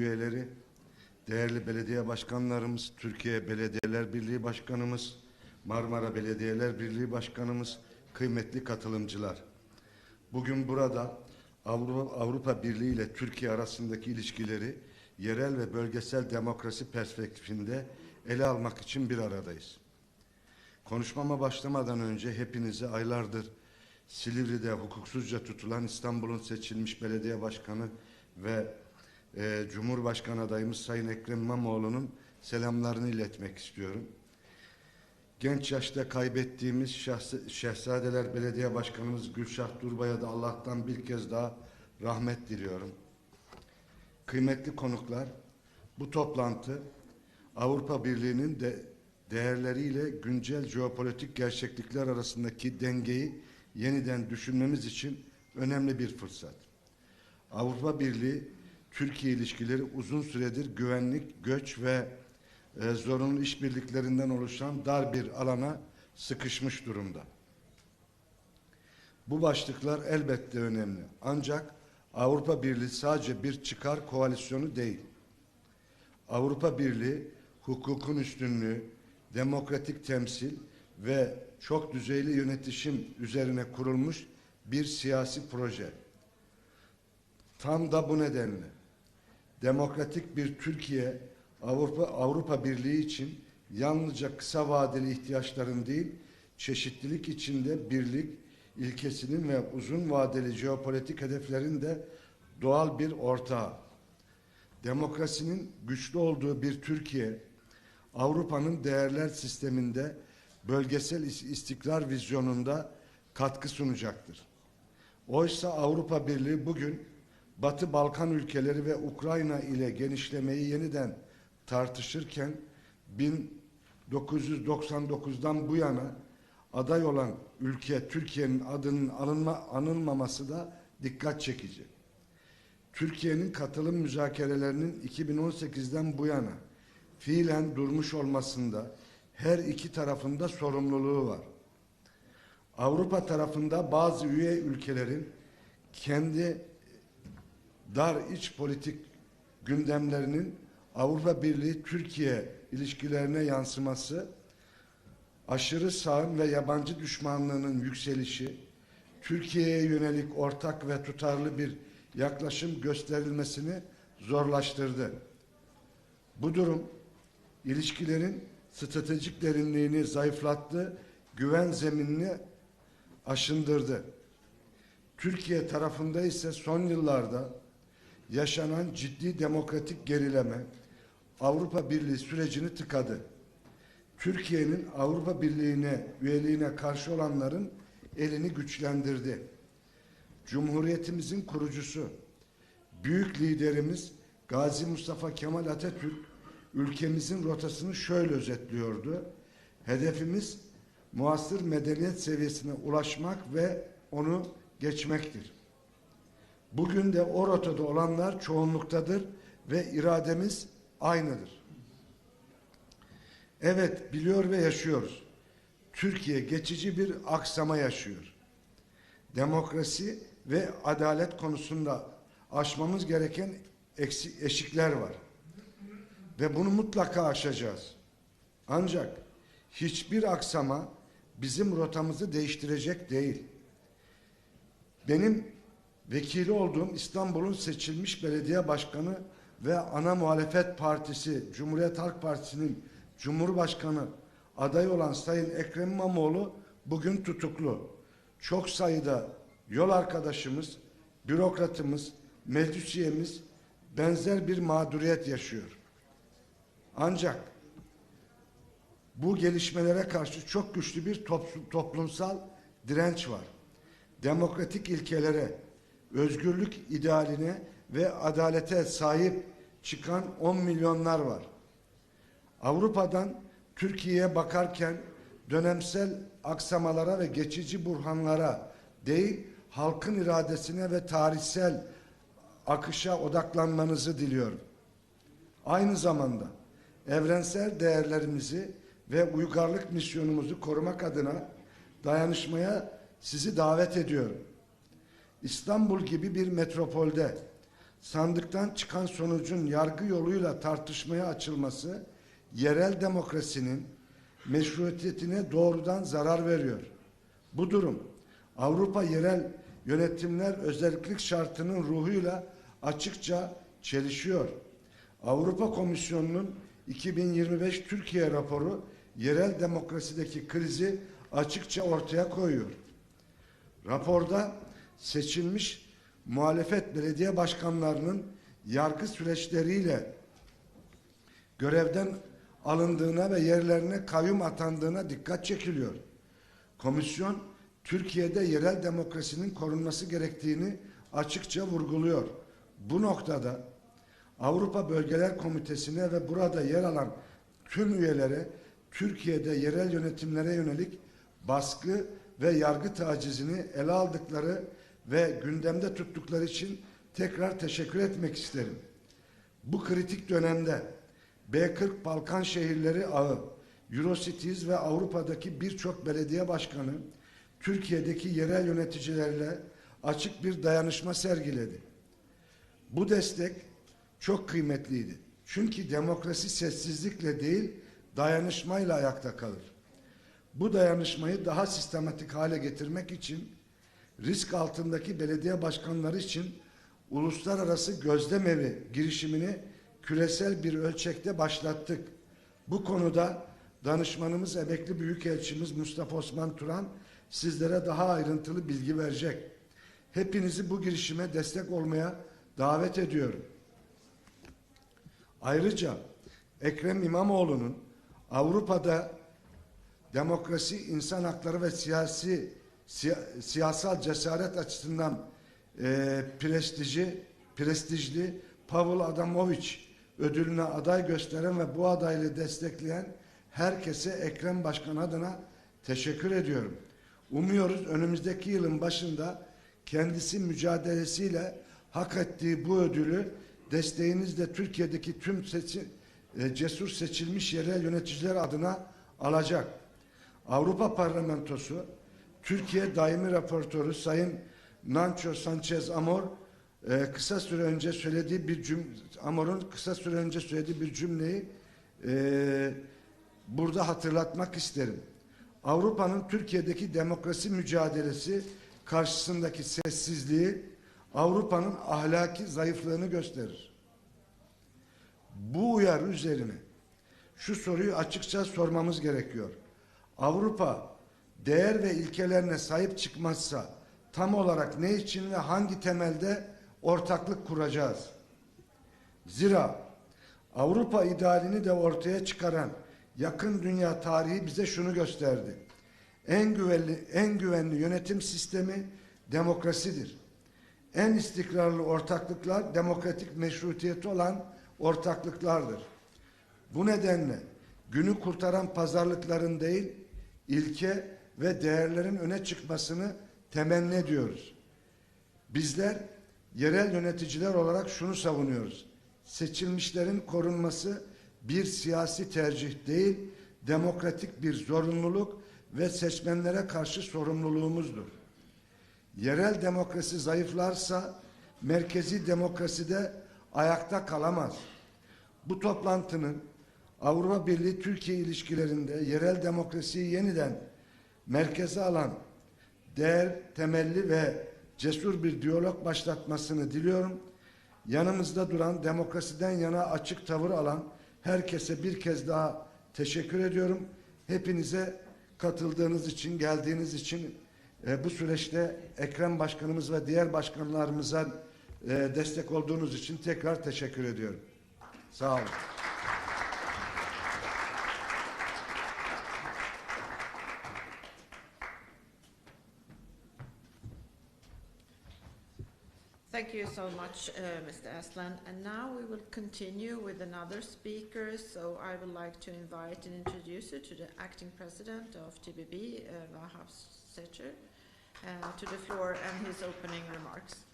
üyeleri, değerli belediye başkanlarımız, Türkiye Belediyeler Birliği Başkanımız, Marmara Belediyeler Birliği Başkanımız, kıymetli katılımcılar. Bugün burada Avrupa, Avrupa Birliği ile Türkiye arasındaki ilişkileri yerel ve bölgesel demokrasi perspektifinde ele almak için bir aradayız. Konuşmama başlamadan önce hepinize aylardır Silivri'de hukuksuzca tutulan İstanbul'un seçilmiş belediye başkanı ve e, Cumhurbaşkanı adayımız Sayın Ekrem İmamoğlu'nun selamlarını iletmek istiyorum. Genç yaşta kaybettiğimiz Şahs Şehzadeler Belediye Başkanımız Gülşah Durbay'a da Allah'tan bir kez daha rahmet diliyorum. Kıymetli konuklar, bu toplantı Avrupa Birliği'nin de değerleriyle güncel jeopolitik gerçeklikler arasındaki dengeyi yeniden düşünmemiz için önemli bir fırsat. Avrupa Birliği Türkiye ilişkileri uzun süredir güvenlik, göç ve e, zorunlu işbirliklerinden oluşan dar bir alana sıkışmış durumda. Bu başlıklar elbette önemli. Ancak Avrupa Birliği sadece bir çıkar koalisyonu değil. Avrupa Birliği hukukun üstünlüğü, demokratik temsil ve çok düzeyli yönetişim üzerine kurulmuş bir siyasi proje. Tam da bu nedenle demokratik bir Türkiye Avrupa Avrupa Birliği için yalnızca kısa vadeli ihtiyaçların değil, çeşitlilik içinde birlik ilkesinin ve uzun vadeli jeopolitik hedeflerin de doğal bir ortağı. Demokrasinin güçlü olduğu bir Türkiye, Avrupa'nın değerler sisteminde bölgesel istikrar vizyonunda katkı sunacaktır. Oysa Avrupa Birliği bugün Batı Balkan ülkeleri ve Ukrayna ile genişlemeyi yeniden tartışırken 1999'dan bu yana aday olan ülke Türkiye'nin adının alınma, anılmaması da dikkat çekici. Türkiye'nin katılım müzakerelerinin 2018'den bu yana fiilen durmuş olmasında her iki tarafında sorumluluğu var. Avrupa tarafında bazı üye ülkelerin kendi dar iç politik gündemlerinin Avrupa Birliği Türkiye ilişkilerine yansıması, aşırı sağın ve yabancı düşmanlığının yükselişi, Türkiye'ye yönelik ortak ve tutarlı bir yaklaşım gösterilmesini zorlaştırdı. Bu durum ilişkilerin stratejik derinliğini zayıflattı, güven zeminini aşındırdı. Türkiye tarafında ise son yıllarda yaşanan ciddi demokratik gerileme Avrupa Birliği sürecini tıkadı. Türkiye'nin Avrupa Birliği'ne üyeliğine karşı olanların elini güçlendirdi. Cumhuriyetimizin kurucusu, büyük liderimiz Gazi Mustafa Kemal Atatürk ülkemizin rotasını şöyle özetliyordu. Hedefimiz muasır medeniyet seviyesine ulaşmak ve onu geçmektir. Bugün de o rotada olanlar çoğunluktadır ve irademiz aynıdır. Evet biliyor ve yaşıyoruz. Türkiye geçici bir aksama yaşıyor. Demokrasi ve adalet konusunda aşmamız gereken eşikler var. Ve bunu mutlaka aşacağız. Ancak hiçbir aksama bizim rotamızı değiştirecek değil. Benim vekili olduğum İstanbul'un seçilmiş belediye başkanı ve ana muhalefet partisi Cumhuriyet Halk Partisi'nin Cumhurbaşkanı adayı olan Sayın Ekrem İmamoğlu bugün tutuklu. Çok sayıda yol arkadaşımız, bürokratımız, meclis üyemiz benzer bir mağduriyet yaşıyor. Ancak bu gelişmelere karşı çok güçlü bir toplumsal direnç var. Demokratik ilkelere, özgürlük idealine ve adalete sahip çıkan 10 milyonlar var. Avrupa'dan Türkiye'ye bakarken dönemsel aksamalara ve geçici burhanlara değil, halkın iradesine ve tarihsel akışa odaklanmanızı diliyorum. Aynı zamanda evrensel değerlerimizi ve uygarlık misyonumuzu korumak adına dayanışmaya sizi davet ediyorum. İstanbul gibi bir metropolde sandıktan çıkan sonucun yargı yoluyla tartışmaya açılması yerel demokrasinin meşruiyetine doğrudan zarar veriyor. Bu durum Avrupa yerel yönetimler özellik şartının ruhuyla açıkça çelişiyor. Avrupa Komisyonu'nun 2025 Türkiye raporu yerel demokrasideki krizi açıkça ortaya koyuyor. Raporda seçilmiş muhalefet belediye başkanlarının yargı süreçleriyle görevden alındığına ve yerlerine kayyum atandığına dikkat çekiliyor. Komisyon Türkiye'de yerel demokrasinin korunması gerektiğini açıkça vurguluyor. Bu noktada Avrupa Bölgeler Komitesi'ne ve burada yer alan tüm üyelere Türkiye'de yerel yönetimlere yönelik baskı ve yargı tacizini ele aldıkları ve gündemde tuttukları için tekrar teşekkür etmek isterim. Bu kritik dönemde B40 Balkan şehirleri ağı, Eurocities ve Avrupa'daki birçok belediye başkanı Türkiye'deki yerel yöneticilerle açık bir dayanışma sergiledi. Bu destek çok kıymetliydi. Çünkü demokrasi sessizlikle değil, dayanışmayla ayakta kalır. Bu dayanışmayı daha sistematik hale getirmek için risk altındaki belediye başkanları için uluslararası gözlem evi girişimini küresel bir ölçekte başlattık. Bu konuda danışmanımız emekli büyükelçimiz Mustafa Osman Turan sizlere daha ayrıntılı bilgi verecek. Hepinizi bu girişime destek olmaya davet ediyorum. Ayrıca Ekrem İmamoğlu'nun Avrupa'da demokrasi, insan hakları ve siyasi siya, siyasal cesaret açısından e, prestiji, prestijli Pavel Adamovich ödülüne aday gösteren ve bu adaylığı destekleyen herkese Ekrem Başkan adına teşekkür ediyorum. Umuyoruz önümüzdeki yılın başında kendisi mücadelesiyle hak ettiği bu ödülü desteğinizle Türkiye'deki tüm seçi, e, cesur seçilmiş yerel yöneticiler adına alacak. Avrupa Parlamentosu Türkiye Daimi Raportörü Sayın Nancho Sanchez Amor e, kısa süre önce söylediği bir cümle Amor'un kısa süre önce söylediği bir cümleyi e, burada hatırlatmak isterim. Avrupa'nın Türkiye'deki demokrasi mücadelesi karşısındaki sessizliği Avrupa'nın ahlaki zayıflığını gösterir. Bu uyarı üzerine şu soruyu açıkça sormamız gerekiyor. Avrupa değer ve ilkelerine sahip çıkmazsa tam olarak ne için ve hangi temelde ortaklık kuracağız? Zira Avrupa idealini de ortaya çıkaran yakın dünya tarihi bize şunu gösterdi. En güvenli en güvenli yönetim sistemi demokrasidir. En istikrarlı ortaklıklar demokratik meşrutiyeti olan ortaklıklardır. Bu nedenle günü kurtaran pazarlıkların değil, ilke ve değerlerin öne çıkmasını temenni ediyoruz. Bizler yerel yöneticiler olarak şunu savunuyoruz. Seçilmişlerin korunması bir siyasi tercih değil, demokratik bir zorunluluk ve seçmenlere karşı sorumluluğumuzdur. Yerel demokrasi zayıflarsa merkezi demokraside ayakta kalamaz. Bu toplantının Avrupa Birliği Türkiye ilişkilerinde yerel demokrasiyi yeniden merkeze alan değer temelli ve cesur bir diyalog başlatmasını diliyorum. Yanımızda duran demokrasiden yana açık tavır alan herkese bir kez daha teşekkür ediyorum. Hepinize katıldığınız için, geldiğiniz için e, bu süreçte Ekrem Başkanımız ve diğer başkanlarımıza e, destek olduğunuz için tekrar teşekkür ediyorum. Sağ olun. Thank you so much, uh, Mr. Aslan. And now we will continue with another speaker. So I would like to invite and introduce you to the acting president of TBB, uh, Vahab Secher, uh, to the floor and his opening remarks.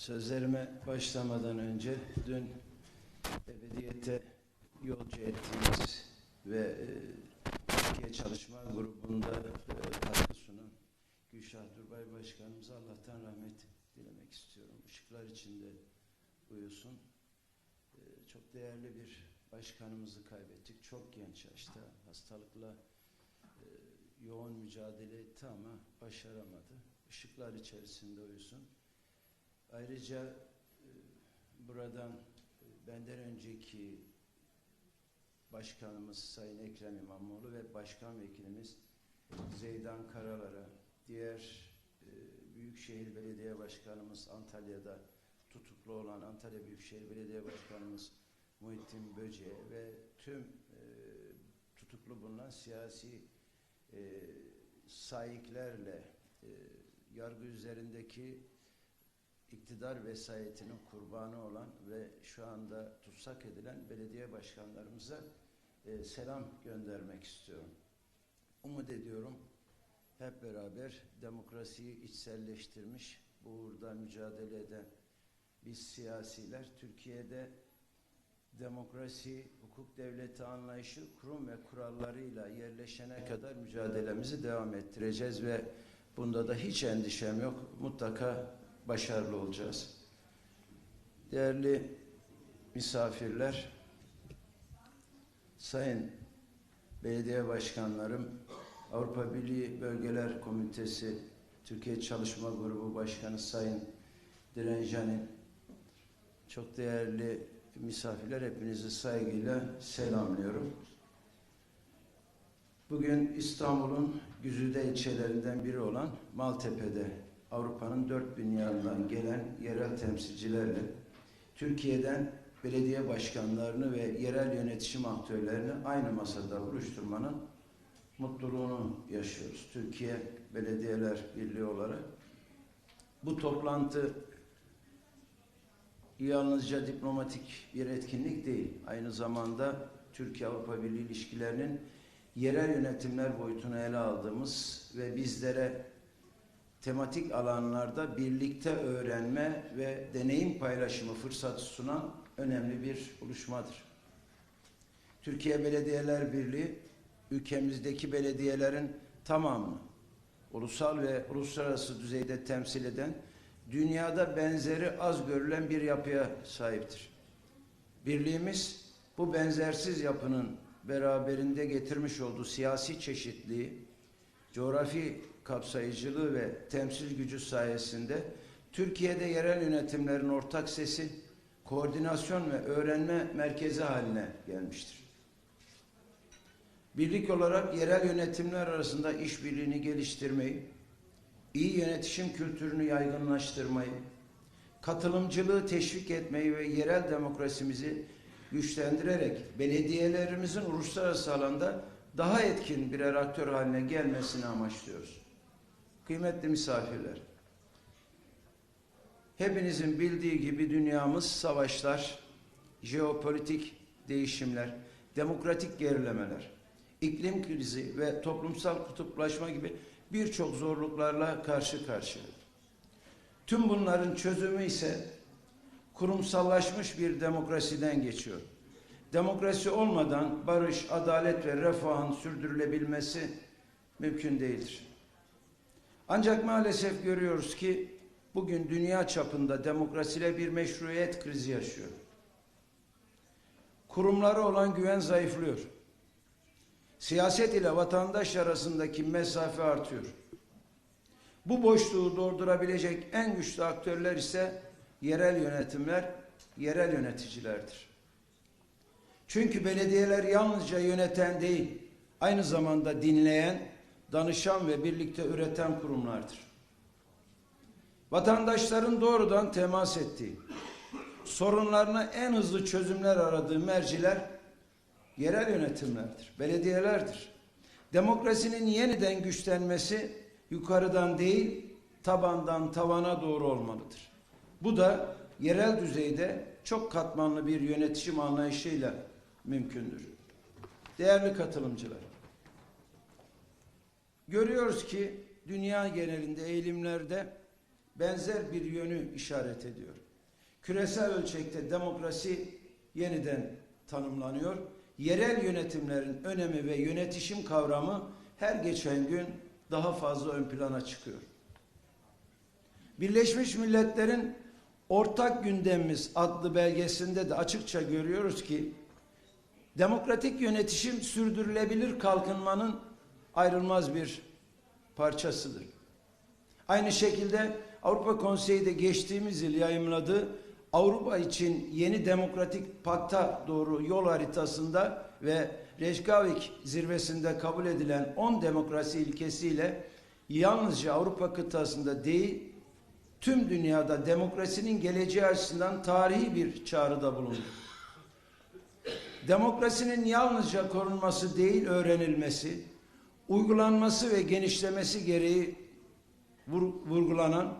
Sözlerime başlamadan önce dün ebediyete yolcu ettiğimiz ve e, Türkiye Çalışma Grubu'nda e, katkı sunan Gülşah Durbay Başkanımıza Allah'tan rahmet dilemek istiyorum. Işıklar içinde uyusun. E, çok değerli bir başkanımızı kaybettik. Çok genç yaşta hastalıkla e, yoğun mücadele etti ama başaramadı. Işıklar içerisinde uyusun. Ayrıca e, buradan e, benden önceki başkanımız Sayın Ekrem İmamoğlu ve başkan vekilimiz Zeydan Karalar'a, diğer e, Büyükşehir Belediye Başkanımız Antalya'da tutuklu olan Antalya Büyükşehir Belediye Başkanımız Muhittin Böce'ye ve tüm tutuklu bulunan siyasi sahiplerle yargı üzerindeki iktidar vesayetinin kurbanı olan ve şu anda tutsak edilen belediye başkanlarımıza e, selam göndermek istiyorum. Umut ediyorum hep beraber demokrasiyi içselleştirmiş, bu uğurda mücadele eden biz siyasiler Türkiye'de demokrasi, hukuk devleti anlayışı kurum ve kurallarıyla yerleşene kadar mücadelemizi devam ettireceğiz ve bunda da hiç endişem yok. Mutlaka başarılı olacağız. Değerli misafirler, sayın belediye başkanlarım, Avrupa Birliği Bölgeler Komitesi Türkiye Çalışma Grubu Başkanı Sayın Direncan'ın çok değerli misafirler hepinizi saygıyla selamlıyorum. Bugün İstanbul'un güzide ilçelerinden biri olan Maltepe'de Avrupa'nın dört bin yanından gelen yerel temsilcilerle Türkiye'den belediye başkanlarını ve yerel yönetişim aktörlerini aynı masada buluşturmanın mutluluğunu yaşıyoruz. Türkiye Belediyeler Birliği olarak. Bu toplantı yalnızca diplomatik bir etkinlik değil. Aynı zamanda Türkiye-Avrupa Birliği ilişkilerinin yerel yönetimler boyutunu ele aldığımız ve bizlere tematik alanlarda birlikte öğrenme ve deneyim paylaşımı fırsatı sunan önemli bir buluşmadır. Türkiye Belediyeler Birliği ülkemizdeki belediyelerin tamamını ulusal ve uluslararası düzeyde temsil eden dünyada benzeri az görülen bir yapıya sahiptir. Birliğimiz bu benzersiz yapının beraberinde getirmiş olduğu siyasi çeşitliği, coğrafi kapsayıcılığı ve temsil gücü sayesinde Türkiye'de yerel yönetimlerin ortak sesi, koordinasyon ve öğrenme merkezi haline gelmiştir. Birlik olarak yerel yönetimler arasında işbirliğini geliştirmeyi, iyi yönetişim kültürünü yaygınlaştırmayı, katılımcılığı teşvik etmeyi ve yerel demokrasimizi güçlendirerek belediyelerimizin uluslararası alanda daha etkin birer aktör haline gelmesini amaçlıyoruz. Kıymetli misafirler, hepinizin bildiği gibi dünyamız savaşlar, jeopolitik değişimler, demokratik gerilemeler, iklim krizi ve toplumsal kutuplaşma gibi birçok zorluklarla karşı karşıya. Tüm bunların çözümü ise kurumsallaşmış bir demokrasiden geçiyor. Demokrasi olmadan barış, adalet ve refahın sürdürülebilmesi mümkün değildir. Ancak maalesef görüyoruz ki bugün dünya çapında demokrasiyle bir meşruiyet krizi yaşıyor. Kurumlara olan güven zayıflıyor. Siyaset ile vatandaş arasındaki mesafe artıyor. Bu boşluğu doldurabilecek en güçlü aktörler ise yerel yönetimler, yerel yöneticilerdir. Çünkü belediyeler yalnızca yöneten değil, aynı zamanda dinleyen, danışan ve birlikte üreten kurumlardır. Vatandaşların doğrudan temas ettiği, sorunlarına en hızlı çözümler aradığı merciler yerel yönetimlerdir, belediyelerdir. Demokrasinin yeniden güçlenmesi yukarıdan değil, tabandan tavana doğru olmalıdır. Bu da yerel düzeyde çok katmanlı bir yönetişim anlayışıyla mümkündür. Değerli katılımcılar, görüyoruz ki dünya genelinde eğilimlerde benzer bir yönü işaret ediyor. Küresel ölçekte demokrasi yeniden tanımlanıyor. Yerel yönetimlerin önemi ve yönetişim kavramı her geçen gün daha fazla ön plana çıkıyor. Birleşmiş Milletler'in Ortak Gündemimiz adlı belgesinde de açıkça görüyoruz ki demokratik yönetişim sürdürülebilir kalkınmanın ayrılmaz bir parçasıdır. Aynı şekilde Avrupa Konseyi de geçtiğimiz yıl yayımladığı Avrupa için yeni demokratik pakta doğru yol haritasında ve Reykjavik zirvesinde kabul edilen 10 demokrasi ilkesiyle yalnızca Avrupa kıtasında değil tüm dünyada demokrasinin geleceği açısından tarihi bir çağrıda bulundu. Demokrasinin yalnızca korunması değil öğrenilmesi, uygulanması ve genişlemesi gereği vur- vurgulanan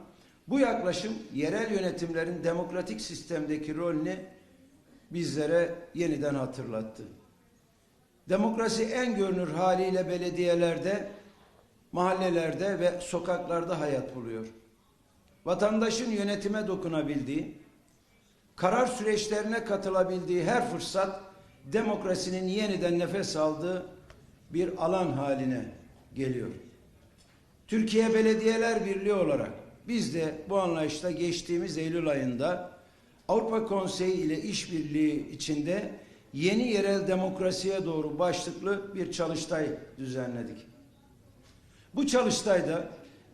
bu yaklaşım yerel yönetimlerin demokratik sistemdeki rolünü bizlere yeniden hatırlattı. Demokrasi en görünür haliyle belediyelerde, mahallelerde ve sokaklarda hayat buluyor. Vatandaşın yönetime dokunabildiği, karar süreçlerine katılabildiği her fırsat demokrasinin yeniden nefes aldığı bir alan haline geliyor. Türkiye Belediyeler Birliği olarak biz de bu anlayışla geçtiğimiz Eylül ayında Avrupa Konseyi ile işbirliği içinde yeni yerel demokrasiye doğru başlıklı bir çalıştay düzenledik. Bu çalıştayda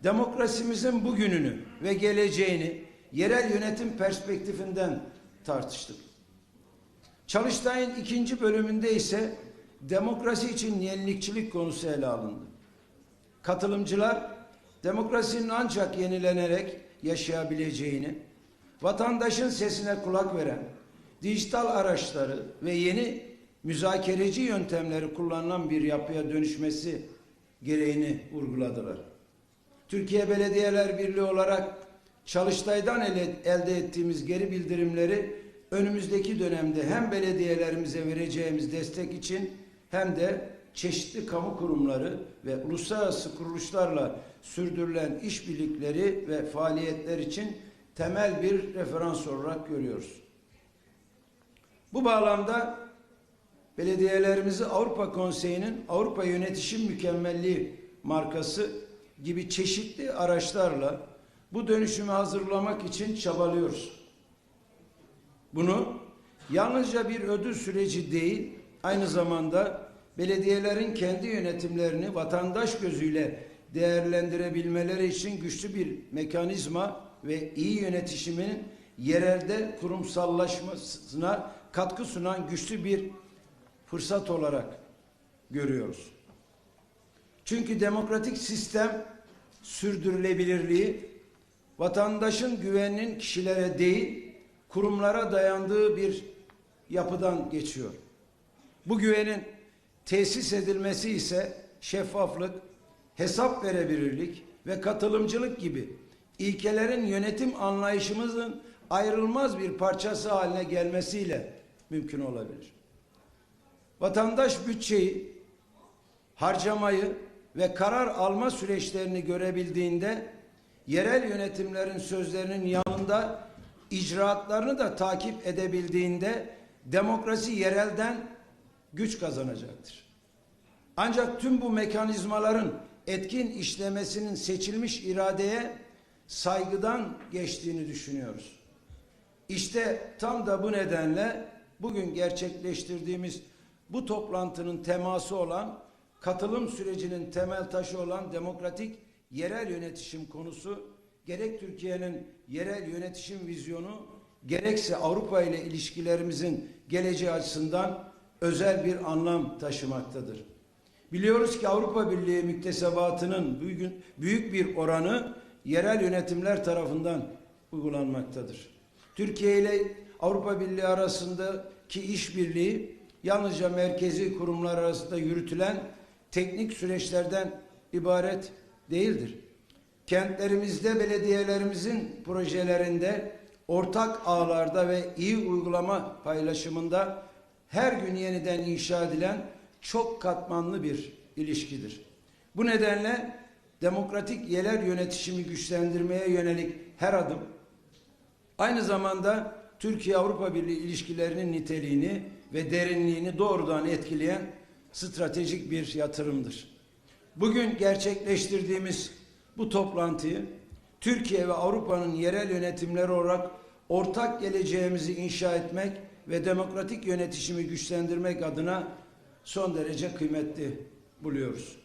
demokrasimizin bugününü ve geleceğini yerel yönetim perspektifinden tartıştık. Çalıştayın ikinci bölümünde ise demokrasi için yenilikçilik konusu ele alındı. Katılımcılar demokrasinin ancak yenilenerek yaşayabileceğini, vatandaşın sesine kulak veren, dijital araçları ve yeni müzakereci yöntemleri kullanılan bir yapıya dönüşmesi gereğini vurguladılar. Türkiye Belediyeler Birliği olarak Çalıştay'dan elde ettiğimiz geri bildirimleri önümüzdeki dönemde hem belediyelerimize vereceğimiz destek için hem de çeşitli kamu kurumları ve uluslararası kuruluşlarla sürdürülen işbirlikleri ve faaliyetler için temel bir referans olarak görüyoruz. Bu bağlamda belediyelerimizi Avrupa Konseyi'nin Avrupa Yönetişim Mükemmelliği markası gibi çeşitli araçlarla bu dönüşümü hazırlamak için çabalıyoruz. Bunu yalnızca bir ödül süreci değil, aynı zamanda belediyelerin kendi yönetimlerini vatandaş gözüyle değerlendirebilmeleri için güçlü bir mekanizma ve iyi yönetişimin yerelde kurumsallaşmasına katkı sunan güçlü bir fırsat olarak görüyoruz. Çünkü demokratik sistem sürdürülebilirliği vatandaşın güveninin kişilere değil kurumlara dayandığı bir yapıdan geçiyor. Bu güvenin tesis edilmesi ise şeffaflık, hesap verebilirlik ve katılımcılık gibi ilkelerin yönetim anlayışımızın ayrılmaz bir parçası haline gelmesiyle mümkün olabilir. Vatandaş bütçeyi, harcamayı ve karar alma süreçlerini görebildiğinde yerel yönetimlerin sözlerinin yanında icraatlarını da takip edebildiğinde demokrasi yerelden güç kazanacaktır. Ancak tüm bu mekanizmaların etkin işlemesinin seçilmiş iradeye saygıdan geçtiğini düşünüyoruz. İşte tam da bu nedenle bugün gerçekleştirdiğimiz bu toplantının teması olan katılım sürecinin temel taşı olan demokratik yerel yönetişim konusu gerek Türkiye'nin yerel yönetişim vizyonu gerekse Avrupa ile ilişkilerimizin geleceği açısından özel bir anlam taşımaktadır. Biliyoruz ki Avrupa Birliği müktesebatının büyük, bir oranı yerel yönetimler tarafından uygulanmaktadır. Türkiye ile Avrupa Birliği arasındaki işbirliği yalnızca merkezi kurumlar arasında yürütülen teknik süreçlerden ibaret değildir. Kentlerimizde belediyelerimizin projelerinde ortak ağlarda ve iyi uygulama paylaşımında her gün yeniden inşa edilen çok katmanlı bir ilişkidir. Bu nedenle demokratik yerel yönetişimi güçlendirmeye yönelik her adım aynı zamanda Türkiye-Avrupa Birliği ilişkilerinin niteliğini ve derinliğini doğrudan etkileyen stratejik bir yatırımdır. Bugün gerçekleştirdiğimiz bu toplantıyı Türkiye ve Avrupa'nın yerel yönetimleri olarak ortak geleceğimizi inşa etmek ve demokratik yönetişimi güçlendirmek adına son derece kıymetli buluyoruz.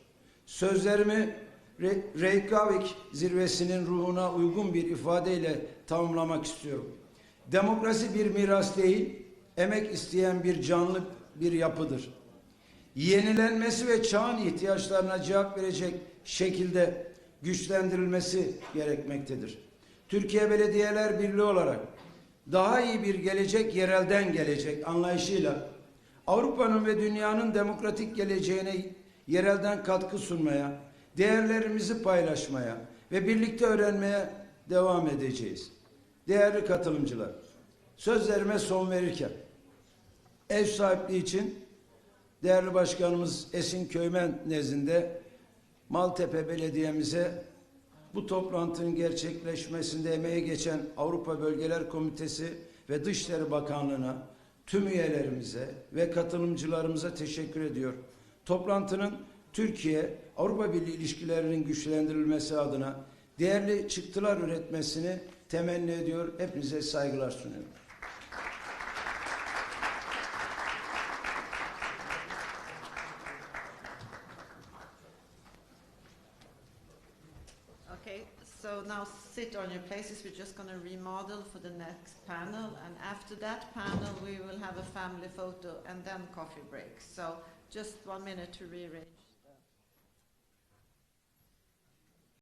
Sözlerimi Re- Reykjavik zirvesinin ruhuna uygun bir ifadeyle tamamlamak istiyorum. Demokrasi bir miras değil, emek isteyen bir canlı bir yapıdır. Yenilenmesi ve çağın ihtiyaçlarına cevap verecek şekilde güçlendirilmesi gerekmektedir. Türkiye Belediyeler Birliği olarak daha iyi bir gelecek yerelden gelecek anlayışıyla Avrupa'nın ve dünyanın demokratik geleceğine yerelden katkı sunmaya, değerlerimizi paylaşmaya ve birlikte öğrenmeye devam edeceğiz. Değerli katılımcılar, sözlerime son verirken ev sahipliği için değerli başkanımız Esin Köymen nezdinde Maltepe Belediye'mize bu toplantının gerçekleşmesinde emeği geçen Avrupa Bölgeler Komitesi ve Dışişleri Bakanlığı'na, tüm üyelerimize ve katılımcılarımıza teşekkür ediyor. Toplantının Türkiye Avrupa Birliği ilişkilerinin güçlendirilmesi adına değerli çıktılar üretmesini temenni ediyor. Hepinize saygılar sunuyorum. Sit on your places. We're just going to remodel for the next panel, and after that panel, we will have a family photo and then coffee break. So just one minute to rearrange.